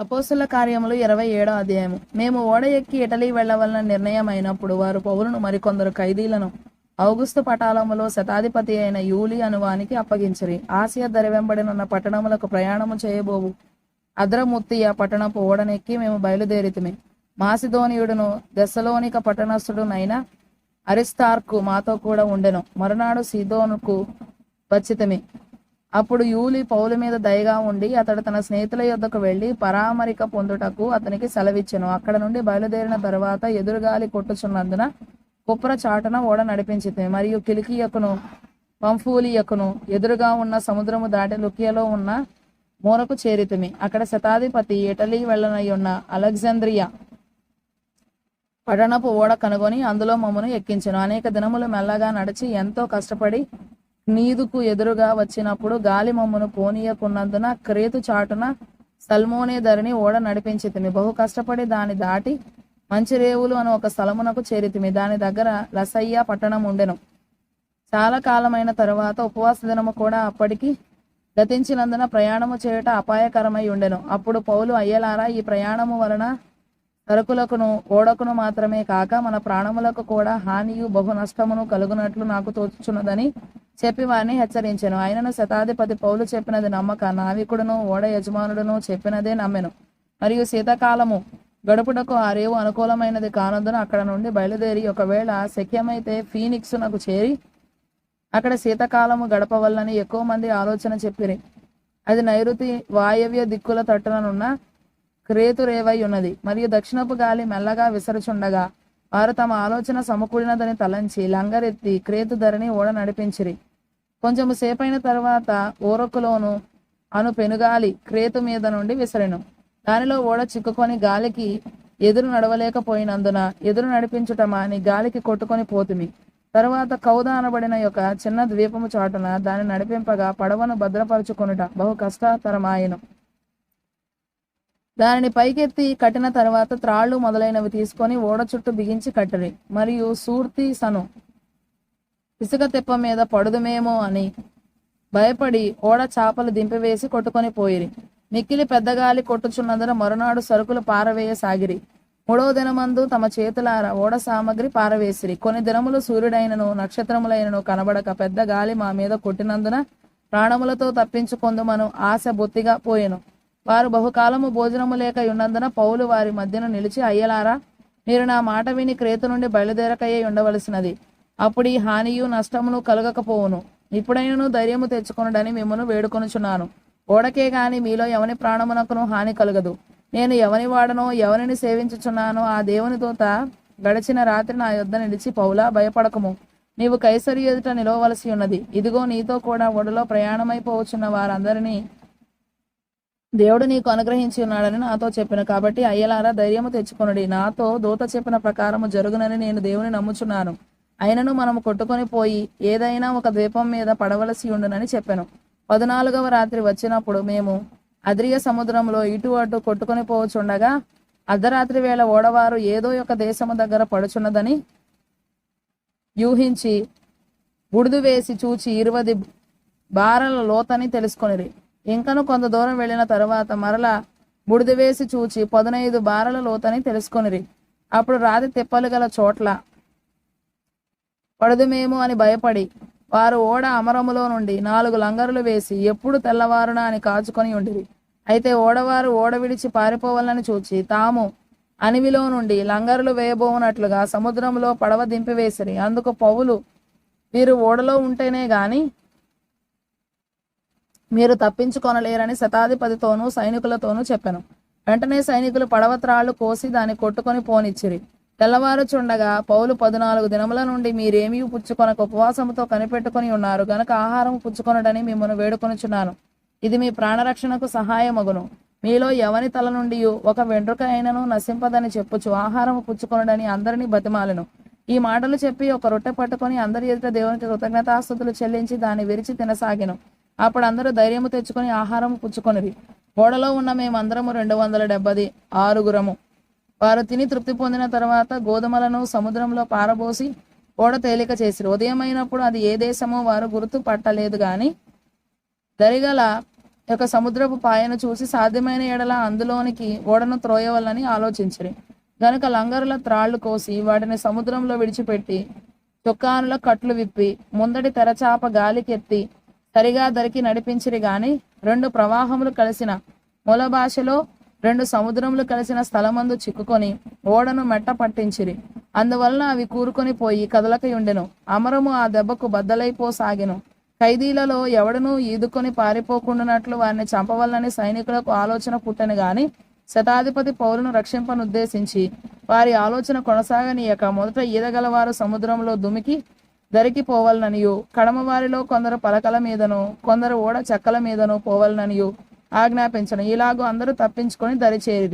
అపోస్తుల కార్యములు ఇరవై ఏడో అధ్యాయము. మేము ఓడ ఎక్కి ఇటలీ వెళ్ళవలన నిర్ణయం అయినప్పుడు వారు పౌరును మరికొందరు ఖైదీలను ఔగుస్తు పటాలములో శతాధిపతి అయిన యూలి అనువానికి అప్పగించరి. ఆసియా దరివెంబడినున్న పట్టణములకు ప్రయాణము చేయబోవు. అద్రముత్తియ పట్టణపు ఓడనెక్కి మేము బయలుదేరితిమి. మాసిధోనియుడును దశలోనిక పట్టణస్థుడునైన అరిస్తార్కు మాతో కూడా ఉండెను. మరునాడు సీదోనుకు వచ్చితిమి. అప్పుడు యూలి పౌలు మీద దయగా ఉండి అతడు తన స్నేహితుల యొద్దకు వెళ్ళి పరామరిక పొందుటకు అతనికి సెలవిచ్చెను. అక్కడ నుండి బయలుదేరిన తర్వాత ఎదురుగాలి కొట్టుచున్నందున కుప్ర చాటున ఓడ నడిపించింది. మరియు కిలికియకును పంఫూలియకును ఎదురుగా ఉన్న సముద్రము దాటి లుకియలో ఉన్న మూలకు చేరితిమి. అక్కడ శతాధిపతి ఇటలీ వెళ్ళనై ఉన్న అలెగ్జాంద్రియా పఠనపు ఓడ కనుగొని అందులో మమ్మను ఎక్కించను. అనేక దినములు మెల్లగా నడిచి ఎంతో కష్టపడి నీదుకు ఎదురుగా వచ్చినప్పుడు గాలి మమ్మను పోనీయకున్నందున క్రేతు చాటున సల్మోనే ధరిని ఓడ నడిపించితిమి. బహు కష్టపడి దాని దాటి మంచిరేవులు అని ఒక స్థలమునకు చేరితిమి. దాని దగ్గర లసయ్య పట్టణం ఉండెను. చాలా కాలమైన తరువాత ఉపవాస దినము కూడా అప్పటికి గతించినందున ప్రయాణము చేయుట అపాయకరమై ఉండెను. అప్పుడు పౌలు అయ్యలారా ఈ ప్రయాణము వలన సరుకులకును ఓడకును మాత్రమే కాక మన ప్రాణములకు కూడా హానియు బహు నష్టమును కలుగునట్లు నాకు తోచుచున్నదని చెప్పి వారిని హెచ్చరించాను. ఆయనను శతాధిపతి పౌలు చెప్పినది నమ్మక. నావికుడును ఓడ యజమానుడును చెప్పినదే నమ్మెను. మరియు శీతాకాలము గడుపుటకు ఆ రేవు అనుకూలమైనది కానందున అక్కడ నుండి బయలుదేరి ఒకవేళ శక్యమైతే ఫీనిక్సునకు చేరి అక్కడ శీతాకాలము గడపవల్లని ఎక్కువ మంది ఆలోచన చెప్పిరి. అది నైరుతి వాయవ్య దిక్కుల తట్టుననున్న క్రేతురేవై ఉన్నది. మరియు దక్షిణపు గాలి మెల్లగా విసరుచుండగా వారు తమ ఆలోచన సమకూడినదని తలంచి లంగరెత్తి క్రేతు ధరని ఓడ నడిపించిరి. కొంచెము సేపైన తర్వాత ఓరకులోను అను పెనుగాలి క్రేతు మీద నుండి విసరెను. దానిలో ఓడ చిక్కుకొని గాలికి ఎదురు నడవలేకపోయినందున ఎదురు నడిపించుట మాని గాలికి కొట్టుకొని పోతుమి. తరువాత కౌద అనబడిన యొక్క చిన్న ద్వీపము చాటున దాన్ని నడిపింపగా పడవను భద్రపరుచుకొనుట బహు కష్టతరమాయను. దానిని పైకెత్తి కట్టిన తర్వాత త్రాళ్ళు మొదలైనవి తీసుకొని ఓడ చుట్టూ బిగించి కట్టరి. మరియు సూర్తి సను ఇసుక తెప్ప మీద పడుదుమేమో అని భయపడి ఓడ చాపలు దింపివేసి కొట్టుకొని పోయిరి. మిక్కిలి పెద్దగాలి కొట్టుచున్నందున మరునాడు సరుకులు పారవేయసాగిరి. మూడవ దినమందు తమ చేతులార ఓడ సామగ్రి పారవేసిరి. కొన్ని దినములు సూర్యుడైనను నక్షత్రములైనను కనబడక పెద్ద గాలి మా మీద కొట్టినందున ప్రాణములతో తప్పించుకొందుమను ఆశ బొత్తిగా పోయెను. వారు బహుకాలము భోజనము లేక ఉన్నందున పౌలు వారి మధ్యన నిలిచి అయ్యలారా మీరు నా మాట విని క్రేత నుండి బయలుదేరకయ్యే ఉండవలసినది. అప్పుడు ఈ హానియు నష్టమును కలగకపోవును. ఇప్పుడైనను ధైర్యము తెచ్చుకొనుడని మిమ్మను వేడుకొనుచున్నాను. ఓడకే గాని మీలో ఎవని ప్రాణమునకును హాని కలగదు. నేను ఎవని వాడనో ఎవరిని సేవించుచున్నానో ఆ దేవుని దూత గడిచిన రాత్రి నా యొద్ద నిలిచి పౌలా భయపడకము. నీవు కైసరి ఎదుట నిలవవలసి ఉన్నది. ఇదిగో నీతో కూడా ఒడలో ప్రయాణమైపోవచ్చున్న వారందరినీ దేవుడు నీకు అనుగ్రహించి ఉన్నాడని నాతో చెప్పిన కాబట్టి అయ్యలారా ధైర్యము తెచ్చుకొనుడి. నాతో దూత చెప్పిన ప్రకారము జరుగునని నేను దేవుని నమ్ముచున్నాను. అయినను మనము కొట్టుకొని పోయి ఏదైనా ఒక ద్వీపం మీద పడవలసి ఉండునని చెప్పాను. పద్నాలుగవ రాత్రి వచ్చినప్పుడు మేము అద్రియ సముద్రంలో ఇటు అటు కొట్టుకొని పోవచ్చుండగా అర్ధరాత్రి వేళ ఓడవారు ఏదో ఒక దేశము దగ్గర పడుచున్నదని యూహించి బుడిదు వేసి చూచి ఇరువది బారల లోతని తెలుసుకొనిరి. ఇంకను కొంత దూరం వెళ్ళిన తరువాత మరలా బుడిద వేసి చూచి పదునైదు బారల లోతని తెలుసుకొనిరి. అప్పుడు రాతి తిప్పలు గల చోట్ల పడదుమేమో అని భయపడి వారు ఓడ అమరములో నుండి నాలుగు లంగరులు వేసి ఎప్పుడు తెల్లవారునా అని కాచుకొని ఉండిరి. అయితే ఓడవారు ఓడ విడిచి పారిపోవాలని చూచి తాము అనివిలో నుండి లంగరులు వేయబోనట్లుగా సముద్రంలో పడవ దింపివేసిరి. అందుకు పౌలు వీరు ఓడలో ఉంటేనే గాని మీరు తప్పించుకొనలేరని శతాధిపతితోనూ సైనికులతోనూ చెప్పాను. వెంటనే సైనికులు పడవత్రాళ్ళు కోసి దాన్ని కొట్టుకొని పోనిచ్చిరి. తెల్లవారుచుండగా పౌలు పద్నాలుగు దినముల నుండి మీరేమీ పుచ్చుకొనక ఉపవాసముతో కనిపెట్టుకొని ఉన్నారు. గనక ఆహారం పుచ్చుకొనడని మిమ్మల్ని వేడుకొనుచున్నాను. ఇది మీ ప్రాణరక్షణకు సహాయమగును. మీలో ఎవని తల నుండి ఒక వెంట్రుక అయినను నశింపదని చెప్పుచు ఆహారము పుచ్చుకొనడని అందరినీ బతిమాలను. ఈ మాటలు చెప్పి ఒక రొట్టె పట్టుకొని అందరి ఎదుట దేవునికి కృతజ్ఞతాస్తుతులు చెల్లించి దాన్ని విరిచి తినసాగిను. అప్పుడు అందరూ ధైర్యము తెచ్చుకొని ఆహారము పుచ్చుకొనిరి. ఓడలో ఉన్న మేమందరము రెండు వందల డెబ్బది ఆరుగురము. వారు తిని తృప్తి పొందిన తర్వాత గోధుమలను సముద్రంలో పారబోసి ఓడ తేలిక చేసిరు. ఉదయమైనప్పుడు అది ఏ దేశమో వారు గుర్తు పట్టలేదు కానీ దరిగల యొక్క సముద్రపు పాయను చూసి సాధ్యమైన ఎడల అందులోనికి ఓడను త్రోయవలని ఆలోచించిరి. గనుక లంగరుల త్రాళ్ళు కోసి వాటిని సముద్రంలో విడిచిపెట్టి చొక్కానుల కట్లు విప్పి ముందటి తెరచాప గాలికెత్తి సరిగా దరికి నడిపించిరి గాని రెండు ప్రవాహములు కలిసిన మూల భాషలో రెండు సముద్రములు కలిసిన స్థలమందు చిక్కుకొని ఓడను మెట్ట పట్టించిరి. అందువలన అవి కూరుకొని పోయి కదలకయుండెను. అమరము ఆ దెబ్బకు బద్దలైపోసాగెను. ఖైదీలలో ఎవడనూ ఈదుకొని పారిపోకుండానట్లు వారిని చంపవలనని సైనికులకు ఆలోచన పుట్టను గాని శతాధిపతి పౌరును రక్షింపనుద్దేశించి వారి ఆలోచన కొనసాగనీయక మొదట ఈదగలవారు సముద్రంలో దుమికి దరికి పోవలననియు. కడమ వారిలో కొందరు పలకల మీదను కొందరు ఓడ చెక్కల మీదను పోవలననియు. ఆజ్ఞాపించను. ఇలాగూ అందరూ తప్పించుకొని దరి చేరి